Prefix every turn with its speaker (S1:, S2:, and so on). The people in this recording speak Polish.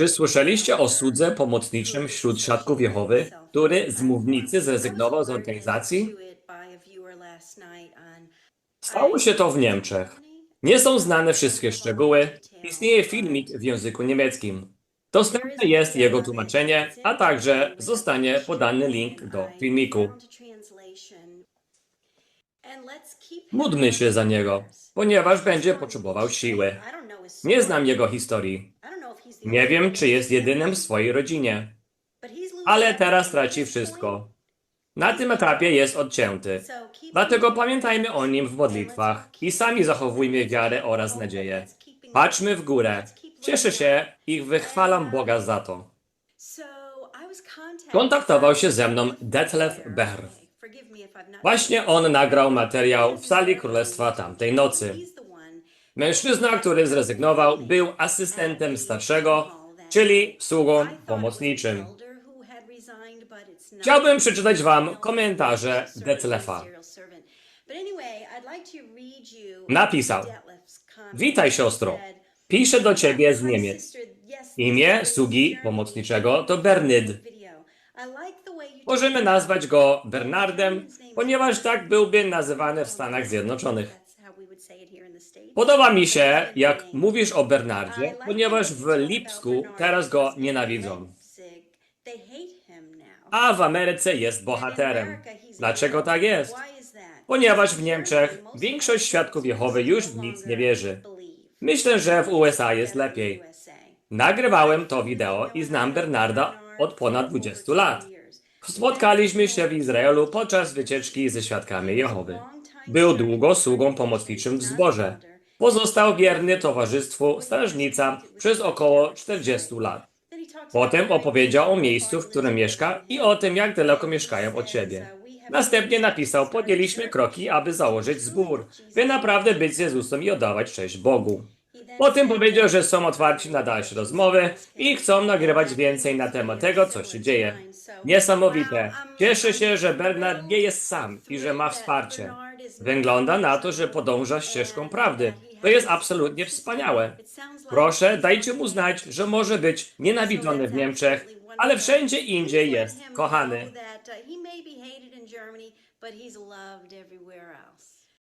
S1: Czy słyszeliście o słudze pomocniczym wśród świadków Jehowy, który z mównicy zrezygnował z organizacji? Stało się to w Niemczech. Nie są znane wszystkie szczegóły. Istnieje filmik w języku niemieckim. Dostępne jest jego tłumaczenie, a także zostanie podany link do filmiku. Módlmy się za niego, ponieważ będzie potrzebował siły. Nie znam jego historii. Nie wiem, czy jest jedynym w swojej rodzinie, ale teraz traci wszystko. Na tym etapie jest odcięty. Dlatego pamiętajmy o nim w modlitwach i sami zachowujmy wiarę oraz nadzieję. Patrzmy w górę. Cieszę się i wychwalam Boga za to. Kontaktował się ze mną Detlef Behr. Właśnie on nagrał materiał w sali królestwa tamtej nocy. Mężczyzna, który zrezygnował, był asystentem starszego, czyli sługą pomocniczym. Chciałbym przeczytać wam komentarze Detlefa. Napisał: Witaj, siostro. Piszę do ciebie z Niemiec. Imię sługi pomocniczego to Bernyd. Możemy nazwać go Bernardem, ponieważ tak byłby nazywany w Stanach Zjednoczonych. Podoba mi się, jak mówisz o Bernardzie, ponieważ w Lipsku teraz go nienawidzą, a w Ameryce jest bohaterem. Dlaczego tak jest? Ponieważ w Niemczech większość świadków Jehowy już w nic nie wierzy. Myślę, że w USA jest lepiej. Nagrywałem to wideo i znam Bernarda od ponad 20 lat. Spotkaliśmy się w Izraelu podczas wycieczki ze świadkami Jehowy. Był długo sługą pomocniczym w zborze. Pozostał wierny towarzystwu strażnica przez około 40 lat. Potem opowiedział o miejscu, w którym mieszka i o tym, jak daleko mieszkają od siebie. Następnie napisał, podjęliśmy kroki, aby założyć zbór, by naprawdę być z Jezusem i oddawać cześć Bogu. Potem powiedział, że są otwarci na dalsze rozmowy i chcą nagrywać więcej na temat tego, co się dzieje. Niesamowite. Cieszę się, że Bernard nie jest sam i że ma wsparcie. Wygląda na to, że podąża ścieżką prawdy. To jest absolutnie wspaniałe. Proszę, dajcie mu znać, że może być nienawidzony w Niemczech, ale wszędzie indziej jest kochany.